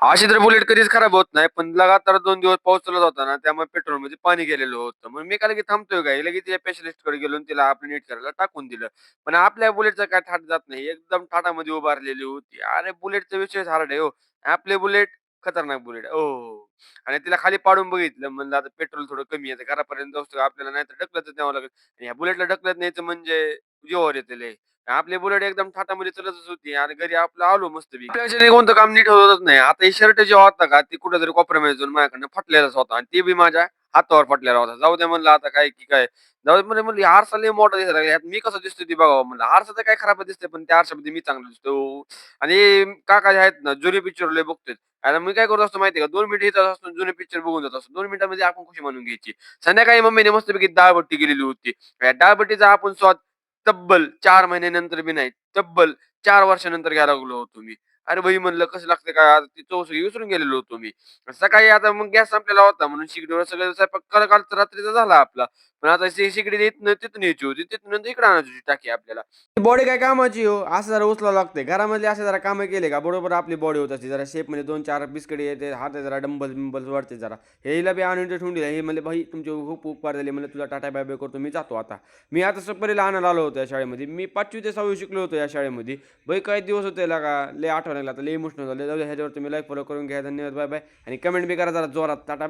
अशी तर बुलेट कधीच खराब होत नाही पण लगातार दोन दिवस पाऊस चालत होता ना त्यामुळे पेट्रोलमध्ये पाणी गेलेलं होतं. मग मी काय की थांबतोय काय? लगेच त्या स्पेशलिस्टकडे गेलो आणि तिला आपलं नीट करायला टाकून दिलं. पण आपल्या बुलेटचं काय थाट जात नाही. एकदम थाटामध्ये उभारलेली होती. अरे बुलेटचा विषय हार्ड आहे हो. आपले बुलेट खतरनाक बुलेट ओ हो. आणि तिला खाली पाडून बघितलं. म्हणलं आता पेट्रोल थोडं कमी आहे. घरापर्यंत जाऊ आपल्याला नाही तर ढकलत न्यावं लागेल. आणि ह्या बुलेटला ढकलत न्यायचं म्हणजे जीवावर येते आपली बुलेट एकदम थाटामध्ये चलतच होती आणि घरी आपलं आलो मस्त कोणतं काम नीट होतच नाही. आता हे शर्ट जे होता का ती कुठेतरी कोपऱ्यामध्ये जाऊन माझ्याकडनं फटलेलाच होता आणि ते बी माझ्या हातावर फटलेला होता. जाऊ दे म्हणलं आता काय की काय. जाऊ दे म्हणजे म्हणलं आरसा लय मोठा दिसायला लागला. मी कसं दिसतो ती बघावं म्हणलं. आरसा तर काय खराब दिसतंय पण त्या आरशामध्ये मी चांगला दिसतो हो. आणि काका जे आहेत ना जुने पिक्चर लय बघतोय. आता मी काय करत असतो माहिती का दोन मिनिट येत असतो जुने पिक्चर बघून जात असतो. दोन मिनिटांमध्ये आपण खुशी म्हणून घ्यायची. संध्याकाळी मम्मीने मस्तपैकी डाळबट्टी गेलेली होती. डाळबट्टीचा आपण स्वाद तब्बल चार महिन्यानंतर बी नाही तब्बल चार वर्षानंतर घ्यायला लागलो होतो मी अरे भाई म्हणलं कसं लागतं काय? आता ती चव सगळी विसरून गेलेलो होतो मी. सकाळी आता मग गॅस संपलेला होता म्हणून शिगडीवर सगळं स्वयंपाक काल काल रात्रीचा झाला आपला. पण आता शिगडी इथनं तिथून यायची होती तिथून नंतर इकडे आणायची होती टाकी आपल्याला. बॉडी काय कामाची हो? असं जरा उचलावं लागते घरामध्ये असे जरा कामं केले का? बरोबर आपली बॉडी होत असते. जरा शेप म्हणजे दोन चार बिस्किट येते हात जरा डंबल बिंबल वाढते जरा. हेला बी आणून ठेवून दिला. हे म्हणजे भाई तुमचे खूप उपकार झाले. म्हणजे तुला टाटा बाय बाय करतो. मी जातो आता. मी आता सपरीला आणायला आलो होतो या शाळेमध्ये. मी पाचवी ते सहावी शिकलो होतो या शाळेमध्ये. भाई काही दिवस होते का? लय आठवण लागला आता लय इमोशनल झाले जाऊ ह्याच्यावर तुम्ही लाईक फॉलो करून घ्या. धन्यवाद. बाय बाय आणि कमेंट बी करा जरा जोरात. Tata bye